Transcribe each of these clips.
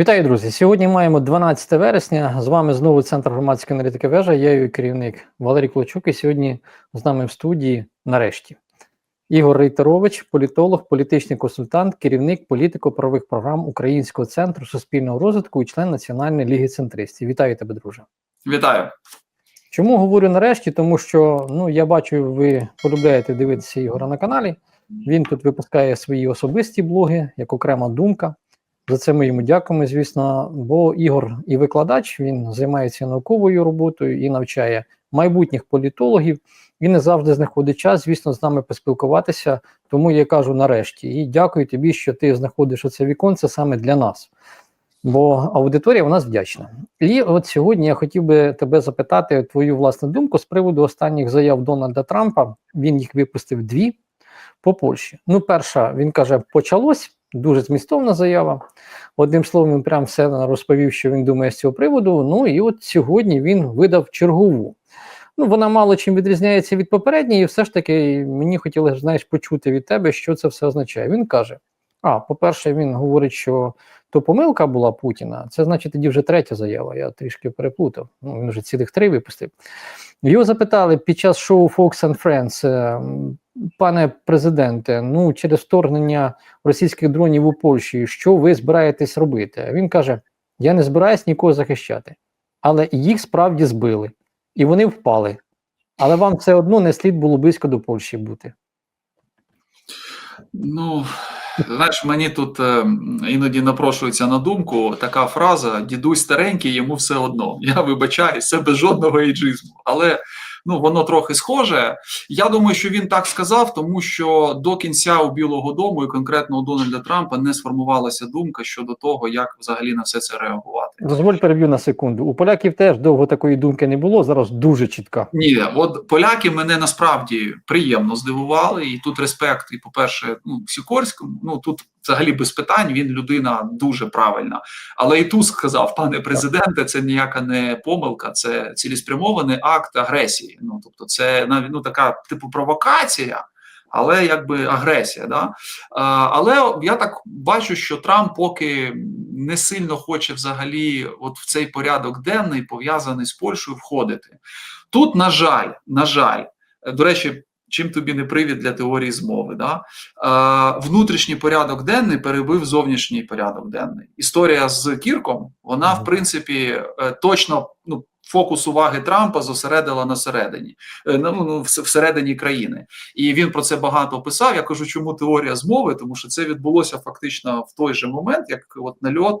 Вітаю, друзі! Сьогодні маємо 12 вересня. З вами знову Центр громадської аналітики вежа. Я її керівник Валерій Клочук. І сьогодні з нами в студії нарешті Ігор Рейтерович, політолог, політичний консультант, керівник політико-правових програм Українського центру суспільного розвитку і член Національної ліги центристів. Вітаю тебе, друже. Вітаю. Чому говорю нарешті? Тому що ну я бачу, ви полюбляєте дивитися Ігора на каналі. Він тут випускає свої особисті блоги як окрема думка. За це ми йому дякуємо, звісно. Бо Ігор і викладач, він займається науковою роботою і навчає майбутніх політологів. Він не завжди знаходить час, звісно, з нами поспілкуватися. Тому я кажу нарешті. І дякую тобі, що ти знаходиш оце віконце саме для нас. Бо аудиторія у нас вдячна. І от сьогодні я хотів би тебе запитати твою власну думку з приводу останніх заяв Дональда Трампа. Він їх випустив дві по Польщі. Ну, перша, він каже, почалось. Дуже змістовна заява. Одним словом, він прям все розповів, що він думає з цього приводу. Ну і от сьогодні він видав чергову. Ну, вона мало чим відрізняється від попередньої, і все ж таки мені хотілося знаєш, почути від тебе, що це все означає. Він каже: а, по-перше, він говорить, що то помилка була Путіна. Це значить тоді вже третя заява. Я трішки переплутав. Ну, він вже цілих три випустив. Його запитали під час шоу Fox and Friends, е, пане президенте, ну через вторгнення російських дронів у Польщі, що ви збираєтесь робити? Він каже: Я не збираюсь нікого захищати, але їх справді збили, і вони впали. Але вам все одно не слід було близько до Польщі бути. Ну, знаєш, мені тут е, іноді напрошується на думку така фраза: дідусь старенький, йому все одно. Я вибачаюсь, це без жодного ейджизму. Але ну, воно трохи схоже. Я думаю, що він так сказав, тому що до кінця у Білого Дому і конкретно у Дональда Трампа не сформувалася думка щодо того, як взагалі на все це реагувати. Дозволь переб'ю на секунду. У поляків теж довго такої думки не було. Зараз дуже чітка. Ні, от поляки мене насправді приємно здивували, і тут респект, і по-перше, ну Сікорському. Ну тут взагалі без питань він людина дуже правильна. Але і Туск сказав, пане президенте, це ніяка не помилка, це цілеспрямований акт агресії. Ну тобто, це навіть ну така типу провокація. Але якби агресія, да але я так бачу, що Трамп поки не сильно хоче взагалі, от в цей порядок денний пов'язаний з Польщею, входити. Тут, на жаль, на жаль, до речі, чим тобі не привід для теорії змови, да а, внутрішній порядок денний перебив зовнішній порядок денний. Історія з Кірком, вона в принципі точно ну. Фокус уваги Трампа зосередила на середині, ну, ну всередині країни, і він про це багато писав. Я кажу, чому теорія змови, тому що це відбулося фактично в той же момент, як от нальот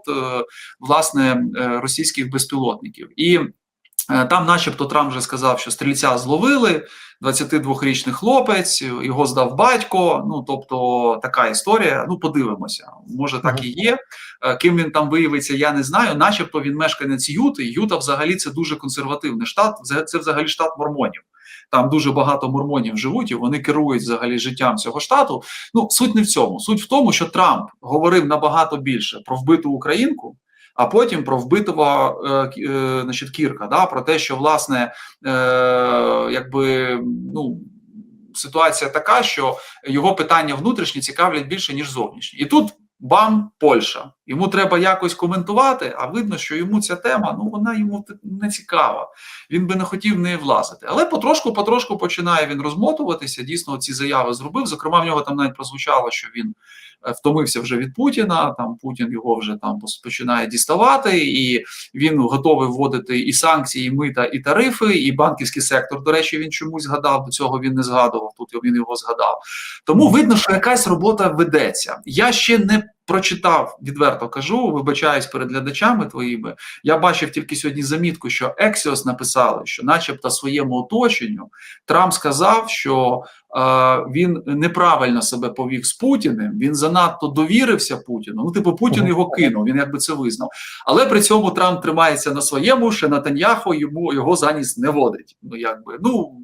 власне російських безпілотників, і там, начебто, Трамп вже сказав, що стрільця зловили. 22-річний хлопець, його здав батько. Ну тобто така історія. Ну, подивимося, може так і є. Ким він там виявиться, я не знаю. Начебто він мешканець Юти. Юта, взагалі, це дуже консервативний штат. Це взагалі штат мормонів. Там дуже багато мормонів живуть, і вони керують взагалі життям цього штату. Ну суть не в цьому. Суть в тому, що Трамп говорив набагато більше про вбиту українку а потім про вбитого е, е, значить, Кірка, да, про те, що власне е, якби ну. Ситуація така, що його питання внутрішні цікавлять більше ніж зовнішні, і тут бам, Польща. Йому треба якось коментувати. А видно, що йому ця тема ну вона йому не цікава. Він би не хотів в неї влазити. Але потрошку-потрошку починає він розмотуватися. Дійсно, ці заяви зробив. Зокрема, в нього там навіть прозвучало, що він втомився вже від Путіна. Там Путін його вже там починає діставати, і він готовий вводити і санкції, і мита, і тарифи, і банківський сектор. До речі, він чомусь згадав. До цього він не згадував. Тут він його згадав. Тому видно, що якась робота ведеться. Я ще не. Прочитав, відверто кажу, вибачаюсь перед глядачами твоїми. Я бачив тільки сьогодні замітку, що Ексіос написали, що, начебто, своєму оточенню Трамп сказав, що він неправильно себе повів з Путіним. Він занадто довірився Путіну. Ну, типу, Путін його кинув. Він якби це визнав. Але при цьому Трамп тримається на своєму, що Натаньяхо йому його заніс не водить. Ну якби ну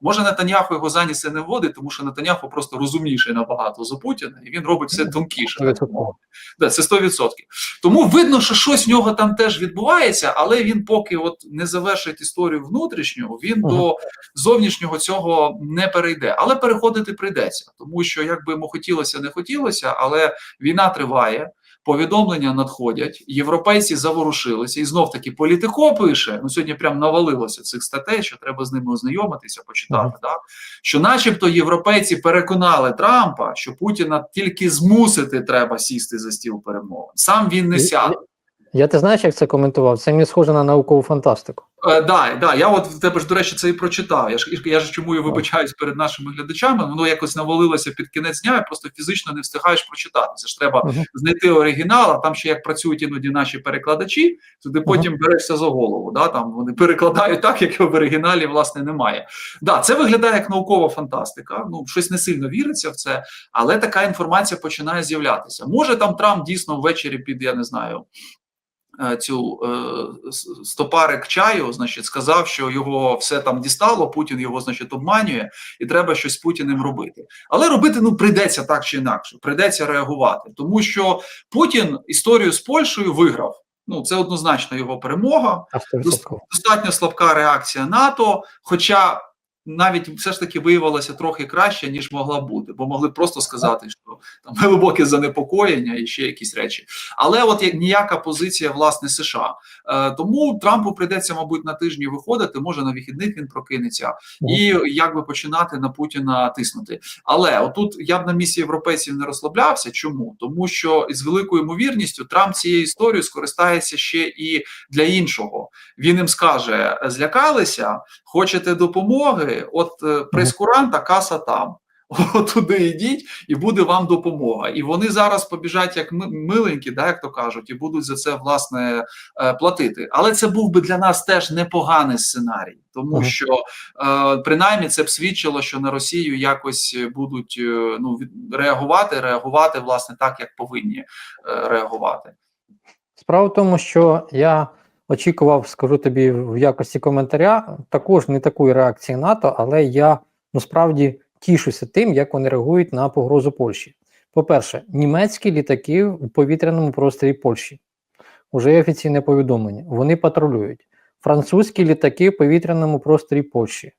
може Натаньяхо його заніс і не водить, тому що Натаньяхо просто розумніший набагато за Путіна, і він робить все тонкіше. Да, це 100%. Тому видно, що щось в нього там теж відбувається, але він поки от не завершить історію внутрішнього, він до зовнішнього цього не перейде але переходити прийдеться, тому що як би йому хотілося, не хотілося, але війна триває. повідомлення надходять, європейці заворушилися, і знов таки політико пише: ну сьогодні прям навалилося цих статей, що треба з ними ознайомитися, почитати. Ага. Да? Що, начебто, європейці переконали Трампа, що Путіна тільки змусити треба сісти за стіл перемовин. Сам він не сяде. Я ти знаєш, як це коментував? Це мені схоже на наукову фантастику. Е, да, да, я от в тебе ж, до речі, це і прочитав. Я ж я ж чому і вибачаюсь перед нашими глядачами. Воно якось навалилося під кінець дня, і просто фізично не встигаєш прочитати. Це ж треба Мгм. знайти оригінал, а там ще як працюють іноді наші перекладачі, то ти потім берешся за голову. Да? Там вони перекладають так, як в оригіналі власне немає. Да, це виглядає як наукова фантастика. Ну щось не сильно віриться в це, але така інформація починає з'являтися. Може там Трамп дійсно ввечері під я не знаю. Е, Цю е, стопарик чаю, значить, сказав, що його все там дістало. Путін його, значить, обманює, і треба щось з Путіним робити. Але робити ну прийдеться так чи інакше, прийдеться реагувати, тому що Путін історію з Польщею виграв. Ну це однозначно його перемога. Достатньо слабка реакція НАТО, хоча навіть все ж таки виявилося трохи краще, ніж могла бути, бо могли просто сказати, що там глибоке занепокоєння і ще якісь речі. Але от як ніяка позиція власне США. Е, тому Трампу прийдеться, мабуть, на тижні виходити. Може на вихідних він прокинеться, і якби починати на Путіна тиснути. Але отут я б на місці європейців не розслаблявся. Чому? Тому що з великою ймовірністю Трамп цією історією скористається ще і для іншого. Він їм скаже: злякалися, хочете допомоги? От е, прескуранта каса там. От туди йдіть, і буде вам допомога. І вони зараз побіжать як миленькі, да, як то кажуть, і будуть за це власне е, платити. Але це був би для нас теж непоганий сценарій, тому Ага. що е, принаймні це б свідчило, що на Росію якось будуть ну реагувати, реагувати власне так, як повинні реагувати. Справа в тому, що я очікував, скажу тобі в якості коментаря, також не такої реакції НАТО, але я насправді тішуся тим, як вони реагують на погрозу Польщі. По-перше, німецькі літаки в повітряному просторі Польщі. Уже є офіційне повідомлення. Вони патрулюють. Французькі літаки в повітряному просторі Польщі.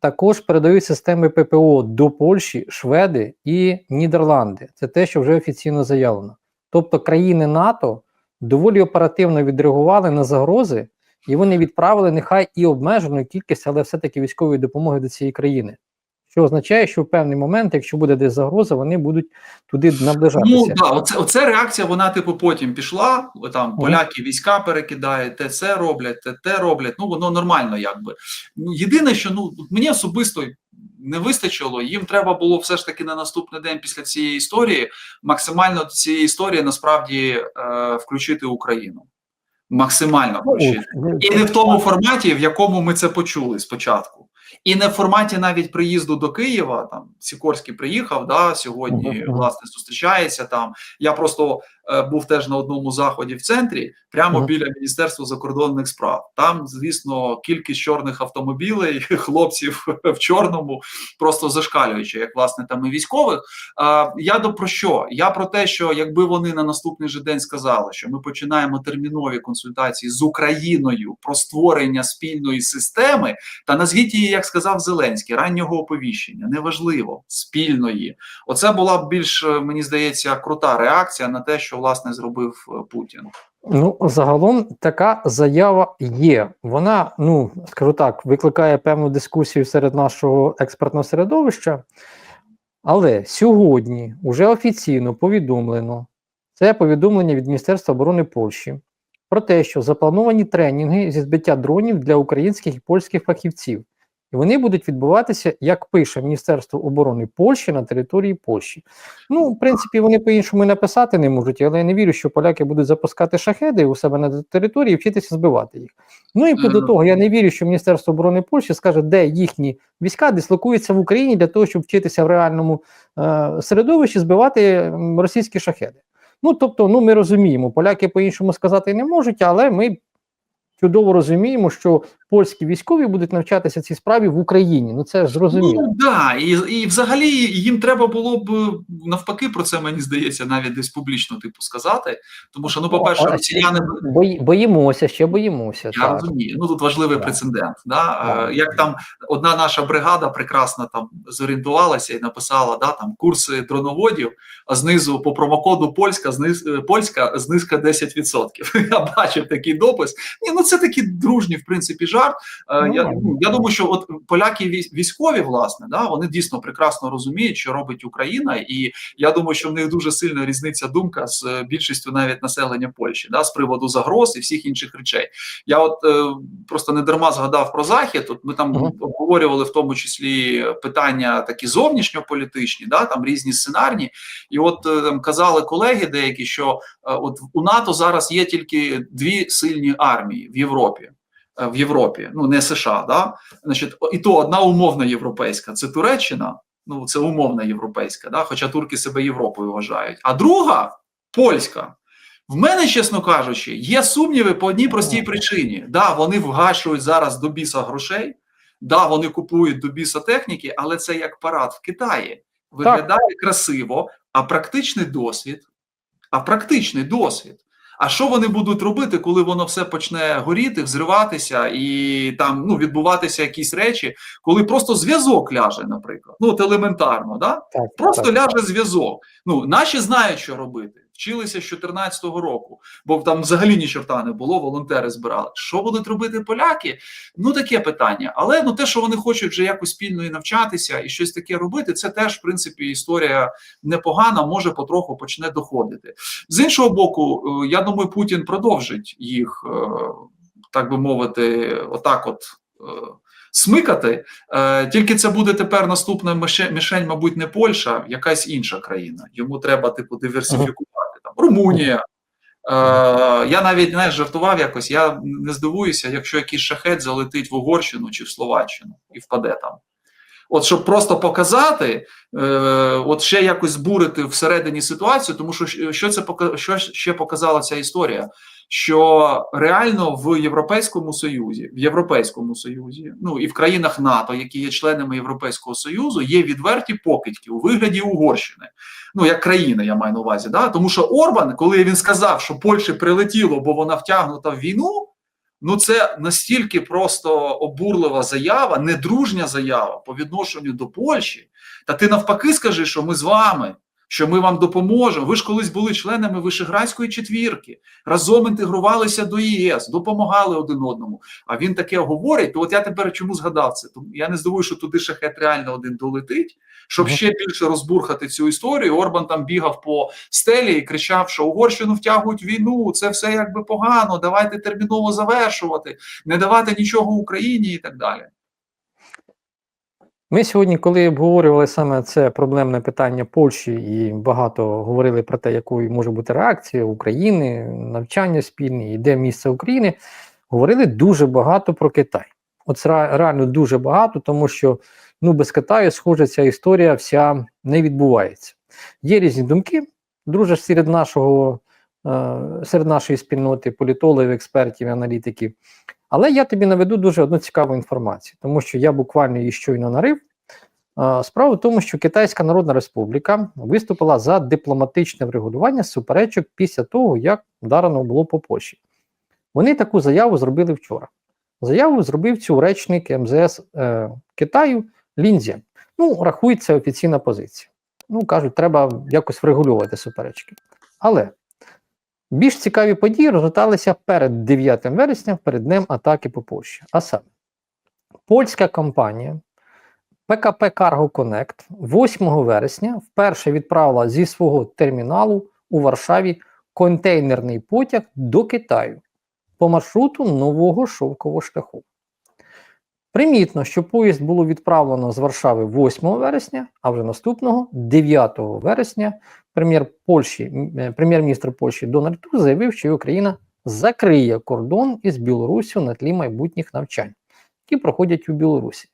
Також передають системи ППО до Польщі, Шведи і Нідерланди. Це те, що вже офіційно заявлено. Тобто країни НАТО доволі оперативно відреагували на загрози, і вони відправили нехай і обмежену кількість, але все-таки військової допомоги до цієї країни. Що означає, що в певний момент, якщо буде десь загроза, вони будуть туди наближатися. Ну да, оце, оце реакція. Вона типу потім пішла. Там поляки війська перекидають, те це роблять, те те роблять. Ну воно нормально, якби. Ну єдине, що ну мені особисто не вистачило. Їм треба було все ж таки на наступний день після цієї історії максимально до цієї історії насправді е, включити Україну. Максимально включити. Ну, І не в тому форматі, в якому ми це почули спочатку. І не в форматі навіть приїзду до Києва. Там Сікорський приїхав да, сьогодні, власне, зустрічається там. Я просто був теж на одному заході в центрі, прямо біля Міністерства закордонних справ. Там, звісно, кількість чорних автомобілей, хлопців в чорному, просто зашкалюючи, як власне там і військових. Е, я до про що? Я про те, що якби вони на наступний же день сказали, що ми починаємо термінові консультації з Україною про створення спільної системи, та назвіть її, як сказав Зеленський, раннього оповіщення, неважливо, спільної. Оце була б більш, е, мені здається, крута реакція на те, що власне зробив е, Путін. Ну, загалом така заява є. Вона, ну скажу так, викликає певну дискусію серед нашого експертного середовища. Але сьогодні вже офіційно повідомлено це повідомлення від Міністерства оборони Польщі про те, що заплановані тренінги зі збиття дронів для українських і польських фахівців. І вони будуть відбуватися, як пише Міністерство оборони Польщі на території Польщі. Ну, в принципі, вони по-іншому написати не можуть, але я не вірю, що поляки будуть запускати шахеди у себе на території і вчитися збивати їх. Ну і до того, я не вірю, що Міністерство оборони Польщі скаже, де їхні війська дислокуються в Україні для того, щоб вчитися в реальному е, середовищі збивати російські шахеди. Ну тобто, ну ми розуміємо, поляки по-іншому сказати не можуть, але ми чудово розуміємо, що польські військові будуть навчатися цій справі в Україні. Ну це зрозуміло. Ну да, і, і взагалі їм треба було б навпаки про це, мені здається, навіть десь публічно типу сказати. Тому що, ну, по-перше, А, росіяни Бої, боїмося, ще боїмося. Я так. розумію. Ну тут важливий Так. прецедент. Да? Так. Е, Як там одна наша бригада прекрасно там зорієнтувалася і написала да, там курси дроноводів, а знизу по промокоду Польська зниз, е, польська знижка 10%. Я бачив такий допис. Ні, ну це такий дружній, в принципі, жарт. Е, Я, Ну, ну, я думаю, що от поляки військ- військові, власне, да, вони дійсно прекрасно розуміють, що робить Україна, і я думаю, що в них дуже сильна різниця думка з е, більшістю навіть населення Польщі, да, з приводу загроз і всіх інших речей. Я от е, просто не дарма згадав про захід. От ми там Мгм. обговорювали в тому числі питання такі зовнішньополітичні, да там різні сценарні. І от е, там казали колеги деякі, що е, от у НАТО зараз є тільки дві сильні армії в Європі. Е, В Європі, ну не США, да значить, і то одна умовна європейська, це Туреччина. Ну це умовна європейська, да, хоча турки себе Європою вважають. А друга польська. В мене, чесно кажучи, є сумніви по одній простій причині. Да, вони вгашують зараз до біса грошей, да, вони купують до біса техніки, але це як парад в Китаї. Виглядає красиво, а практичний досвід, а практичний досвід. А що вони будуть робити, коли воно все почне горіти, взриватися і там ну відбуватися якісь речі, коли просто зв'язок ляже, наприклад, ну от елементарно, да? Так, Просто так. ляже зв'язок. Ну, наші знають, що робити. Вчилися з 2014 року, бо там взагалі ні чорта не було, волонтери збирали. Що будуть робити поляки? Ну, таке питання. Але ну, те, що вони хочуть вже якось спільно і навчатися і щось таке робити, це теж, в принципі, історія непогана, може потроху почне доходити. З іншого боку, е, я думаю, Путін продовжить їх, е, так би мовити, отак от. е, Смикати, тільки це буде тепер наступна мішень, мабуть, не Польща, якась інша країна. Йому треба, типу, диверсифікувати Румунія. Е, я навіть не жартував якось. Я не здивуюся, якщо якийсь шахет залетить в Угорщину чи в Словаччину і впаде там. От щоб просто показати, е, от ще якось збурити всередині ситуацію, тому що що це що ще показала ця історія? Що реально в Європейському Союзі, в Європейському Союзі, ну і в країнах НАТО, які є членами Європейського Союзу, є відверті покидьки у вигляді Угорщини. Ну як країни, я маю на увазі, да тому що Орбан, коли він сказав, що Польщі прилетіло, бо вона втягнута в війну. Ну, це настільки просто обурлива заява, недружня заява по відношенню до Польщі. Та ти навпаки скажи, що ми з вами, що ми вам допоможемо. Ви ж колись були членами Вишеградської четвірки, разом інтегрувалися до ЄС, допомагали один одному. А він таке говорить. То от я тепер чому згадав це? Тому я не здивую, що туди шахет реально один долетить, щоб ще більше розбурхати цю історію. Орбан там бігав по стелі і кричав, що Угорщину втягують в війну, це все якби погано. Давайте терміново завершувати, не давати нічого Україні і так далі. Ми сьогодні, коли обговорювали саме це проблемне питання Польщі, і багато говорили про те, якою може бути реакція України, навчання спільні, і де місце України, говорили дуже багато про Китай. От реально дуже багато, тому що ну, без Китаю, схоже, ця історія вся не відбувається. Є різні думки. Друже, серед нашого серед нашої спільноти політологів, експертів і аналітиків. Але я тобі наведу дуже одну цікаву інформацію, тому що я буквально її щойно нарив. Справа в тому, що Китайська Народна Республіка виступила за дипломатичне врегулювання суперечок після того, як вдарено було по Польщі. Вони таку заяву зробили вчора. Заяву зробив цю речник МЗС е, Китаю Лінзі. Ну, рахується офіційна позиція. Ну, кажуть, треба якось врегулювати суперечки. Але більш цікаві події розгорталися перед 9 вересня, перед днем атаки по Польщі. А саме, польська компанія ПКП Cargo Connect 8 вересня вперше відправила зі свого терміналу у Варшаві контейнерний потяг до Китаю по маршруту нового шовкового шляху. Примітно, що поїзд було відправлено з Варшави 8 вересня, а вже наступного 9 вересня Польщі, е, прем'єр-міністр Польщі Дональд Туsk заявив, що Україна закриє кордон із Білоруссю на тлі майбутніх навчань, які проходять у Білорусі.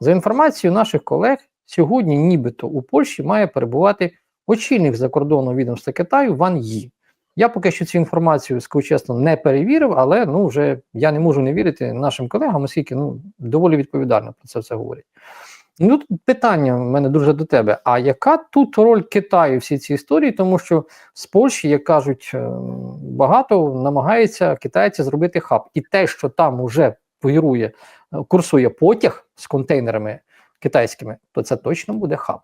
За інформацією наших колег, сьогодні нібито у Польщі має перебувати очільник закордонного відомства Китаю Ван Ї. Я поки що цю інформацію, скажу чесно, не перевірив, але ну вже я не можу не вірити нашим колегам, оскільки ну доволі відповідально про це все говорять. Ну, питання в мене дуже до тебе. А яка тут роль Китаю всій цій історії? Тому що з Польщі, як кажуть, е, багато намагається китайці зробити хаб. І те, що там уже вирує, е, курсує потяг з контейнерами китайськими, то це точно буде хаб.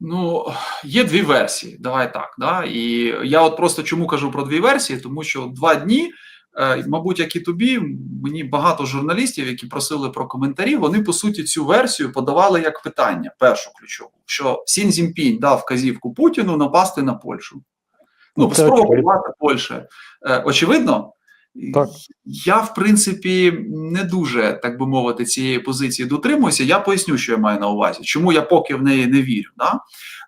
Ну, є дві версії. Давай так. Да? І я от просто чому кажу про дві версії, тому що два дні, е, мабуть, як і тобі, мені багато журналістів, які просили про коментарі, вони по суті цю версію подавали як питання, першу ключову, що Сін Цзіньпінь дав вказівку Путіну напасти на Польщу. Ну, Це спровокувати Польщу. Е, очевидно. Так. Я, в принципі, не дуже, так би мовити, цієї позиції дотримуюся. Я поясню, що я маю на увазі, чому я поки в неї не вірю. Да?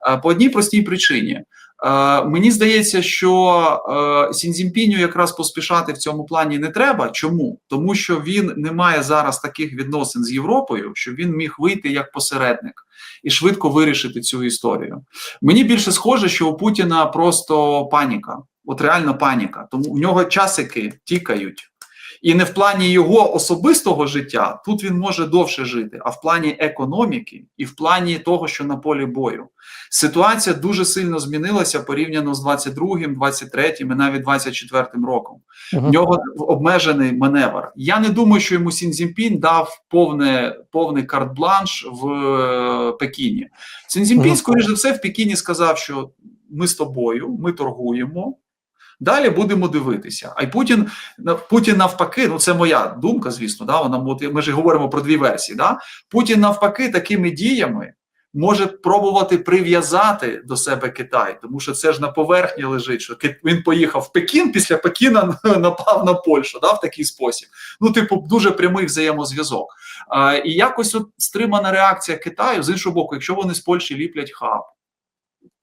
Е, По одній простій причині. Е, Мені здається, що е, Сінзімпіню якраз поспішати в цьому плані не треба. Чому? Тому що він не має зараз таких відносин з Європою, щоб він міг вийти як посередник і швидко вирішити цю історію. Мені більше схоже, що у Путіна просто паніка, от реальна паніка. Тому у нього часики тікають. І не в плані його особистого життя тут він може довше жити, а в плані економіки і в плані того, що на полі бою ситуація дуже сильно змінилася порівняно з 22-м, 23-м і навіть 24-м роком. В нього обмежений маневр. Я не думаю, що йому Сінзімпін дав повне, повний карт-бланш в е, Пекіні. Сінзімпін, Мгм. скоріш за все, в Пекіні сказав, що ми з тобою, ми торгуємо. Далі будемо дивитися. А й Путін Путін навпаки, ну це моя думка, звісно. Да, вона ми ж говоримо про дві версії. Да? Путін навпаки такими діями може пробувати прив'язати до себе Китай, тому що це ж на поверхні лежить. Що він поїхав в Пекін, після Пекіна напав на Польщу, да, в такий спосіб. Ну, типу, дуже прямий взаємозв'язок. А, і якось от стримана реакція Китаю з іншого боку, якщо вони з Польщі ліплять хаб.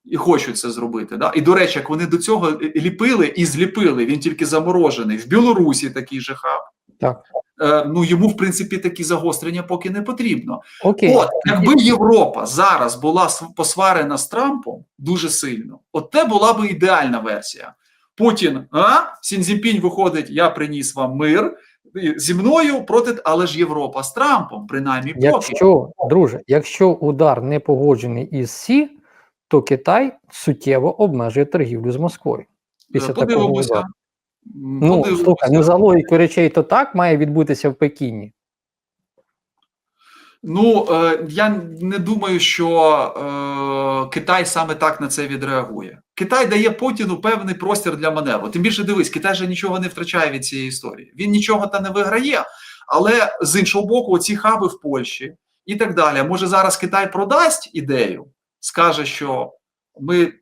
І хочуть це зробити. Да? І до речі, як вони до цього ліпили і зліпили, він тільки заморожений. В Білорусі такий же хаб. Так. Е, ну йому, в принципі, такі загострення поки не потрібно. Окей. От, якби Європа зараз була посварена з Трампом дуже сильно, от це була би ідеальна версія. Путін, а Сінзіпінь виходить, я приніс вам мир зі мною проти, але ж Європа з Трампом, принаймні, поки. Якщо, друже, якщо удар не погоджений із Сі, то Китай суттєво обмежує торгівлю з Москвою. Після такого Подивимося. удару. Ну, слухай, ну за логікою речей, то так має відбутися в Пекіні. Ну е, я не думаю, що е, Китай саме так на це відреагує. Китай дає Путіну певний простір для маневру. Тим більше дивись, Китай же нічого не втрачає від цієї історії. Він нічого та не виграє, але з іншого боку, ці хаби в Польщі і так далі. Може зараз Китай продасть ідею, скаже, що ми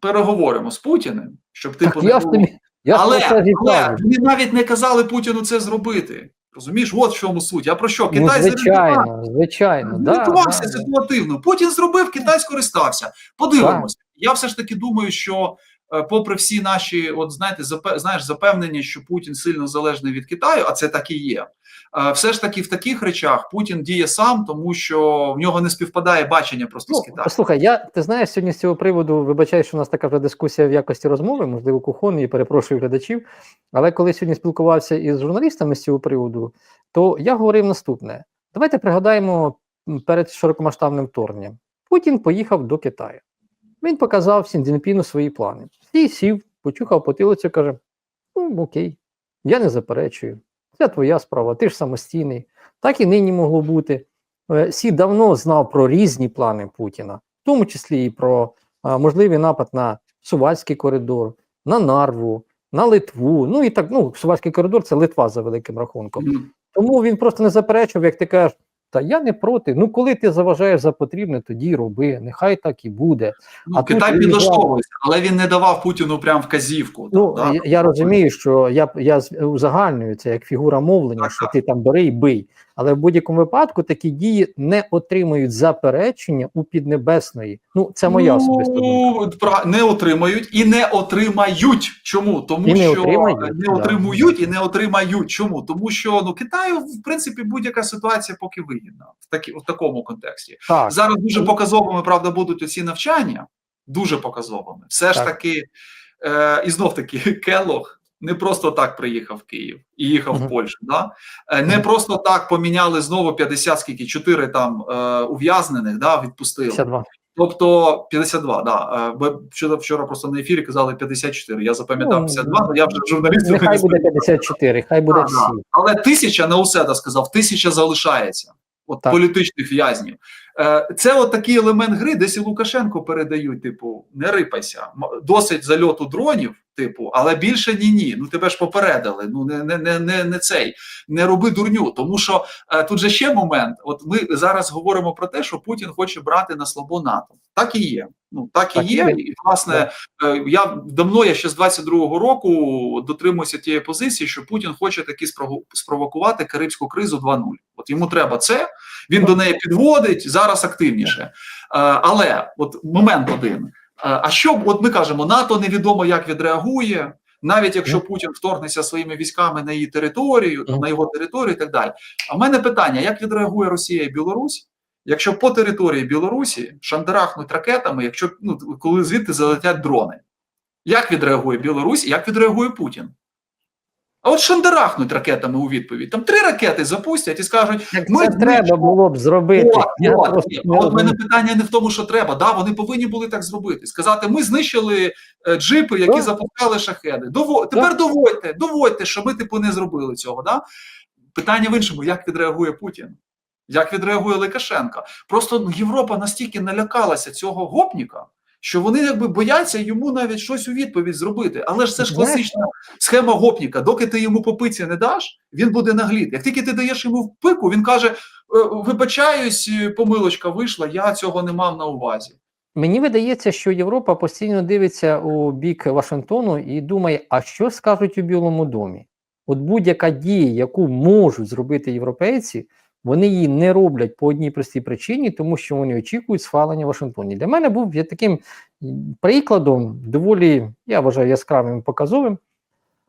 переговоримо з Путіним, щоб типу Так, не я було. тобі, я але, але вони навіть не казали Путіну це зробити. Розумієш, от в чому суть. А про що? Ну, Китай ну, звичайно, звичайно. Да, ситуативно. Путін зробив, Китай скористався. Подивимося. Я все ж таки думаю, що попри всі наші, от знаєте, знаєш, запевнення, що Путін сильно залежний від Китаю, а це так і є. е, Все ж таки в таких речах Путін діє сам, тому що в нього не співпадає бачення просто з Ну, Китаєм. послухай, я ти знаєш сьогодні з цього приводу, вибачаю, що у нас така вже дискусія в якості розмови, можливо, кухонної, перепрошую глядачів. Але коли сьогодні спілкувався із журналістами з цього приводу, то я говорив наступне: давайте пригадаємо перед широкомасштабним вторгненням. Путін поїхав до Китаю. Він показав Сіндзінпіну свої плани. Стій сів, почухав потилицю, каже: Ну, окей, я не заперечую. Це твоя справа, ти ж самостійний. Так і нині могло бути. Е, Сі давно знав про різні плани Путіна, в тому числі і про а, можливий напад на Сувальський коридор, на Нарву, на Литву. Ну і так, ну, Сувальський коридор це Литва за великим рахунком. Тому він просто не заперечував, як ти кажеш, та я не проти. Ну, коли ти заважаєш за потрібне, тоді роби. Нехай так і буде. Ну, А Китай підлаштовується, але він не давав Путіну прям вказівку. Ну, так, я, я, я розумію, що я, я узагальнюю це як фігура мовлення, Так, що так. ти там бери і бий. Але в будь-якому випадку такі дії не отримують заперечення у Піднебесної. Ну, це моя особиста думка. Ну, не отримають і не отримають. Чому? Тому І не що отримають, не да. отримують і не отримають. Чому? Тому що ну Китаю, в принципі, будь-яка ситуація поки вигідна в такі в такому контексті. Так, Зараз дуже показовими, правда, будуть оці навчання. Дуже показовими. Все ж таки, Е, і знов таки Келох не просто так приїхав в Київ і їхав в Польщу. Да? Е, не просто так поміняли знову 50, скільки 4 там е, ув'язнених, да, відпустили. 52. Тобто 52, да. Е, Бо вчора, вчора просто на ефірі казали 54. Я запам'ятав Ну, 52, але я вже журналістів Нехай буде 54, хай буде всі. але тисяча на уседа сказав, тисяча залишається. От Так. політичних в'язнів. Е, Це от такий елемент гри, десь і Лукашенко передають: типу, не рипайся, досить зальоту дронів, типу, але більше ні, ні. Ну тебе ж попередили. Ну не, не, не, не, не цей, не роби дурню. Тому що е, тут же ще момент. От ми зараз говоримо про те, що Путін хоче брати на слабо НАТО. Так і є. Ну так і Так є. І власне е, я давно я ще з 22-го року дотримуюся тієї позиції, що Путін хоче таки спровокувати Карибську кризу 2.0. От йому треба це. Він до неї підводить зараз активніше. Е, Але от момент один. Е, А що от ми кажемо, НАТО невідомо як відреагує. Навіть якщо Путін вторгнеться своїми військами на її територію, на його територію і так далі. А в мене питання: як відреагує Росія і Білорусь, якщо по території Білорусі шандарахнуть ракетами, якщо ну коли звідти залетять дрони? Як відреагує Білорусь, як відреагує Путін? А от шандарахнуть ракетами у відповідь. Там три ракети запустять і скажуть: Як Ми це треба було б зробити. От, Я от, просто от мене питання не в тому, що треба. Да, вони повинні були так зробити. Сказати, ми знищили е, джипи, які Так. запускали шахеди. Дово... Тепер доводьте, доводьте, що ми типу не зробили цього. Да? Питання в іншому: як відреагує Путін? Як відреагує Лукашенка? Просто ну, Європа настільки налякалася цього гопніка, що вони якби бояться йому навіть щось у відповідь зробити. Але ж це ж класична схема гопніка. Доки ти йому по пиці не даш, він буде нагліти. Як тільки ти даєш йому в пику, він каже: «Е, вибачаюсь, помилочка вийшла, я цього не мав на увазі. Мені видається, що Європа постійно дивиться у бік Вашингтону і думає, а що скажуть у Білому домі? От будь-яка дія, яку можуть зробити європейці, вони її не роблять по одній простій причині, тому що вони очікують схвалення Вашингтоні. Для мене був є таким прикладом, доволі, я вважаю, яскравим і показовим.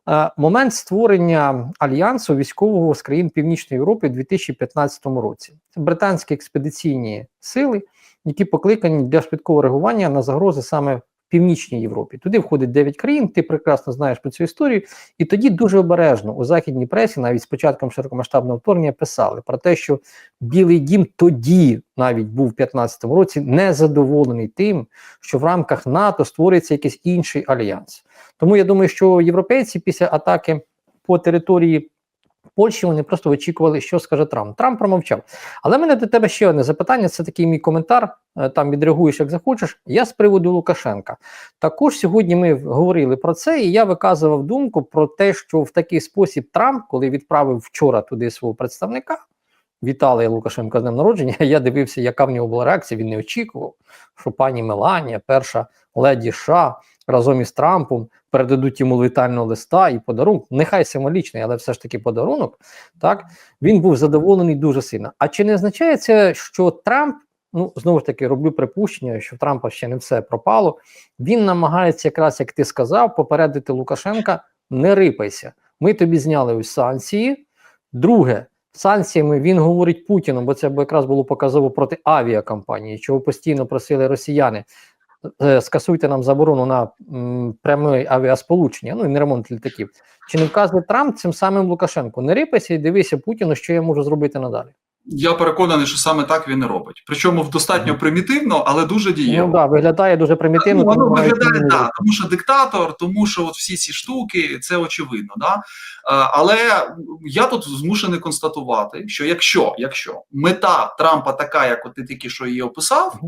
е, Момент створення альянсу військового з країн Північної Європи у 2015 році. Це британські експедиційні сили, які покликані для швидкого реагування на загрози саме Північній Європі. Туди входить 9 країн, ти прекрасно знаєш про цю історію. І тоді дуже обережно у західній пресі, навіть з початком широкомасштабного вторгнення, писали про те, що Білий Дім тоді навіть був в 2015 році незадоволений тим, що в рамках НАТО створюється якийсь інший альянс. Тому я думаю, що європейці після атаки по території Польщі вони просто очікували, що скаже Трамп. Трамп промовчав. Але в мене до тебе ще одне запитання. Це такий мій коментар. е, Там відреагуєш, як захочеш. Я з приводу Лукашенка. Також сьогодні ми говорили про це, і я виказував думку про те, що в такий спосіб Трамп, коли відправив вчора туди свого представника, вітали Лукашенка з днем народження. Я дивився, яка в нього була реакція. Він не очікував, що пані Меланія, перша леді США, разом із Трампом передадуть йому вітального листа і подарунок. Нехай символічний, але все ж таки подарунок. Так він був задоволений дуже сильно. А чи не означає це, що Трамп? Ну, знову ж таки, роблю припущення, що в Трампа ще не все пропало. Він намагається, якраз як ти сказав, попередити Лукашенка: не рипайся. Ми тобі зняли ось санкції. Друге, санкціями він говорить Путіну, бо це б якраз було показово проти авіакомпанії, чого постійно просили росіяни. Е, Скасуйте нам заборону на м, пряме авіасполучення, ну і не ремонт літаків. Чи не вказує Трамп цим самим Лукашенку? Не рипайся і дивися Путіну, що я можу зробити надалі. Я переконаний, що саме так він і робить. Причому в достатньо примітивно, але дуже дієво. Ну да, виглядає дуже примітивно. Ну, воно виглядає так, тому що диктатор, тому що от всі ці штуки, це очевидно. Да? Е, Але я тут змушений констатувати, що якщо, якщо мета Трампа така, як от ти тільки що її описав,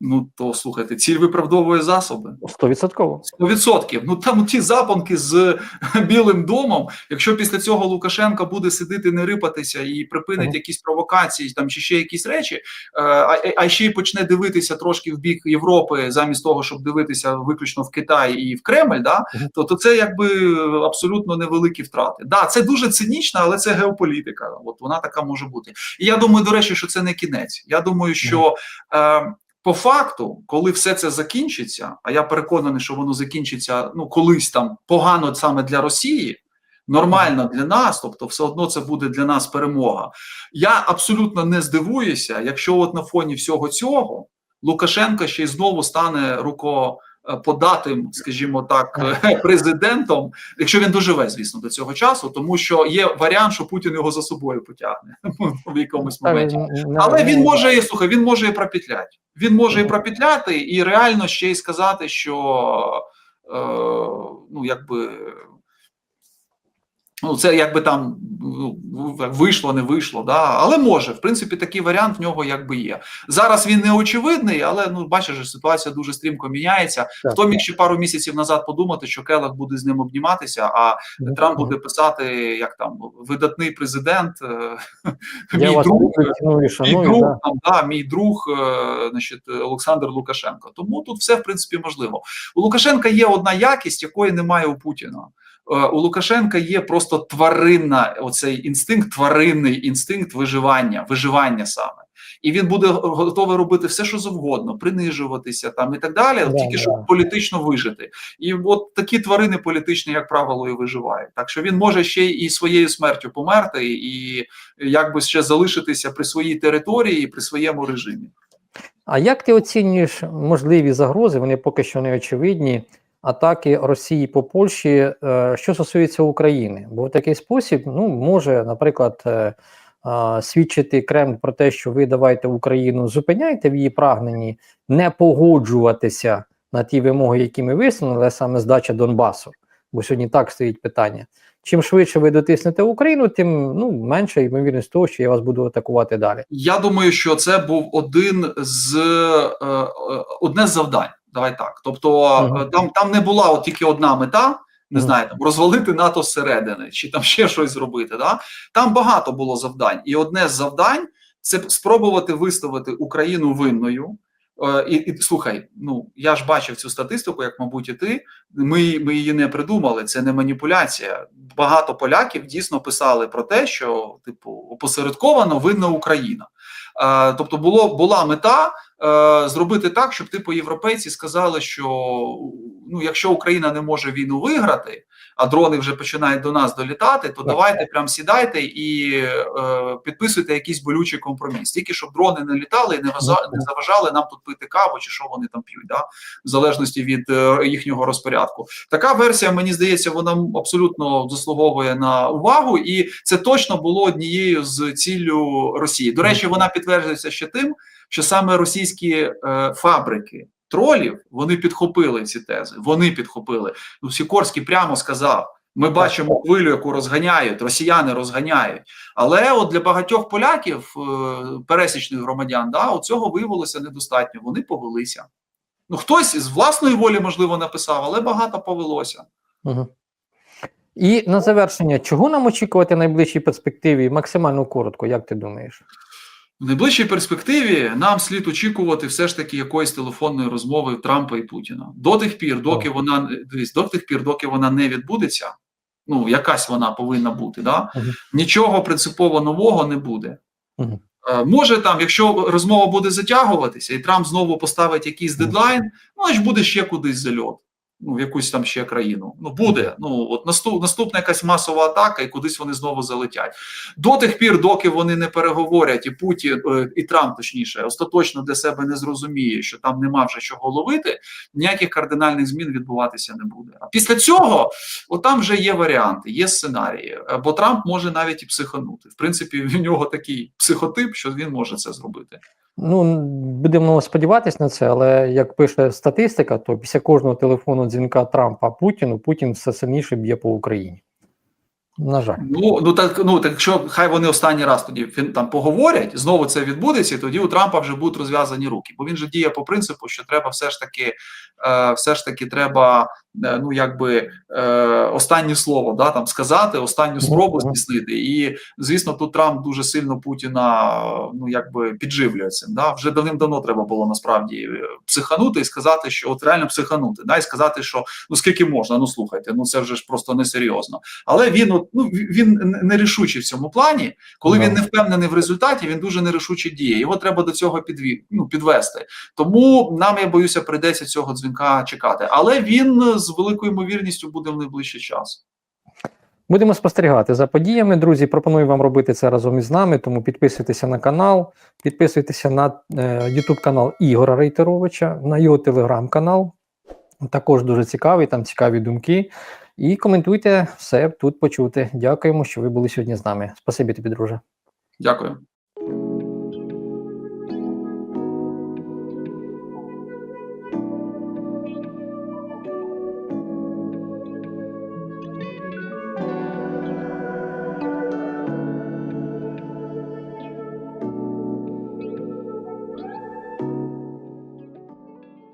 ну то слухайте, ціль виправдовує засоби. Стовідсотково. 100%. Ну там ті запонки з Білим домом. Якщо після цього Лукашенка буде сидіти, не рипатися і припинить Мгм. якісь провокації, там чи ще якісь речі, е, а, а ще й почне дивитися трошки в бік Європи, замість того, щоб дивитися виключно в Китай і в Кремль, да, Мгм. то, то це якби абсолютно невеликі втрати. Да, це дуже цинічно, але це геополітика. От вона така може бути. І я думаю, до речі, що це не кінець. Я думаю, що. Е, по факту, коли все це закінчиться, а я переконаний, що воно закінчиться ну колись там погано саме для Росії, нормально для нас, тобто, все одно це буде для нас перемога. Я абсолютно не здивуюся, якщо от на фоні всього цього Лукашенко ще й знову стане руко. Е, податим, скажімо так, е, президентом, якщо він доживе, звісно, до цього часу, тому що є варіант, що Путін його за собою потягне в якомусь моменті. Але він може і слухай, він може і пропетляти. Він може і пропетляти, і реально ще й сказати, що е, ну якби. Ну, це якби там ну, вийшло, не вийшло, да. але може, в принципі, такий варіант в нього якби є. Зараз він не очевидний, але ну бачиш, ситуація дуже стрімко міняється. Так. Хто міг ще пару місяців назад подумати, що Келах буде з ним обніматися, а Трамп буде писати, як там видатний президент, е, Я мій друг, мій шаную. друг, да. там, да, мій друг, е, значить, Олександр Лукашенко. Тому тут все в принципі можливо. У Лукашенка є одна якість, якої немає у Путіна. Е, У Лукашенка є просто тваринна, оцей інстинкт, тваринний інстинкт виживання, виживання саме. І він буде готовий робити все, що завгодно, принижуватися там і так далі, Да, тільки щоб політично вижити. І от такі тварини політичні, як правило, і виживають. Так що він може ще і своєю смертю померти, і якби ще залишитися при своїй території, при своєму режимі. А як ти оцінюєш можливі загрози? Вони поки що не очевидні. Атаки Росії по Польщі, е, що стосується України, бо в такий спосіб ну може, наприклад, е, свідчити Кремль про те, що ви давайте Україну зупиняйте в її прагненні не погоджуватися на ті вимоги, які ми висунули, саме здача Донбасу. Бо сьогодні так стоїть питання. Чим швидше ви дотиснете Україну, тим ну менше ймовірність того, що я вас буду атакувати далі. Я думаю, що це був один з е, е, одне з завдань. Давай так. Тобто е, там, там не була от тільки одна мета. Не Мгм. знаю, там розвалити НАТО зсередини, чи там ще щось зробити. Да? Там багато було завдань, і одне з завдань це спробувати виставити Україну винною. Е, І, і слухай, ну я ж бачив цю статистику, як мабуть, і ти. Ми, ми її не придумали. Це не маніпуляція. Багато поляків дійсно писали про те, що типу опосередковано винна Україна. Е, тобто, було була мета е, зробити так, щоб типу європейці сказали, що ну, якщо Україна не може війну виграти, а дрони вже починають до нас долітати, то давайте прям сідайте і е, підписуйте якийсь болючий компроміс. Тільки щоб дрони не літали і не, не заважали нам тут пити каву чи що вони там п'ють, да? в залежності від е, їхнього розпорядку. Така версія, мені здається, вона абсолютно заслуговує на увагу, і це точно було однією з ціллю Росії. До речі, вона підтверджується ще тим, що саме російські е, фабрики тролів вони підхопили ці тези. Вони підхопили. Ну, Сікорський прямо сказав. Ми бачимо хвилю, яку розганяють, росіяни розганяють. Але от для багатьох поляків, е, пересічних громадян, да, от цього виявилося недостатньо. Вони повелися. Ну, хтось з власної волі, можливо, написав, але багато повелося. Угу. І на завершення, чого нам очікувати в найближчій перспективі? Максимально коротко, як ти думаєш? В найближчій перспективі нам слід очікувати все ж таки якоїсь телефонної розмови Трампа і Путіна. До тих пір, доки вона дивись, до тих пір, доки вона не відбудеться, ну якась вона повинна бути, да? Нічого принципово нового не буде. Е, Може там, якщо розмова буде затягуватися, і Трамп знову поставить якийсь дедлайн, ну значить буде ще кудись зальот. Ну, в якусь там ще країну. Ну, буде. Ну, от наступ, наступна якась масова атака, і кудись вони знову залетять. До тих пір, доки вони не переговорять, і Путін е, і Трамп, точніше, остаточно для себе не зрозуміє, що там нема вже чого ловити, ніяких кардинальних змін відбуватися не буде. А після цього, от там вже є варіанти, є сценарії. Бо Трамп може навіть і психанути. В принципі, в нього такий психотип, що він може це зробити. Ну, будемо сподіватися на це, але як пише статистика, то після кожного телефону дзвінка Трампа Путіну Путін все сильніше б'є по Україні. На жаль. Ну ну так ну так що хай вони останній раз тоді там поговорять, знову це відбудеться, і тоді у Трампа вже будуть розв'язані руки. Бо він же діє по принципу, що треба все ж таки, все ж таки, треба е, ну якби е, останнє слово да там сказати, останню спробу здійснити. І звісно, тут Трамп дуже сильно Путіна ну якби підживлює цим. Да? Вже давним-давно треба було насправді е, психанути і сказати, що от реально психанути, да, і сказати, що ну скільки можна, ну слухайте, ну це вже ж просто несерйозно. Але він от, ну він нерішучий в цьому плані. Коли він не впевнений в результаті, він дуже нерішуче діє. Його треба до цього підві, ну, підвести. Тому нам я боюся, прийдеться цього дзвінка чекати. Але він е, з великою ймовірністю буде в найближчий час. Будемо спостерігати за подіями. Друзі, пропоную вам робити це разом із нами. Тому підписуйтеся на канал, підписуйтеся на е, YouTube канал Ігора Рейтеровича, на його телеграм-канал. також дуже цікавий, там цікаві думки. І коментуйте все тут почути. Дякуємо, що ви були сьогодні з нами. Спасибі тобі, друже. Дякую.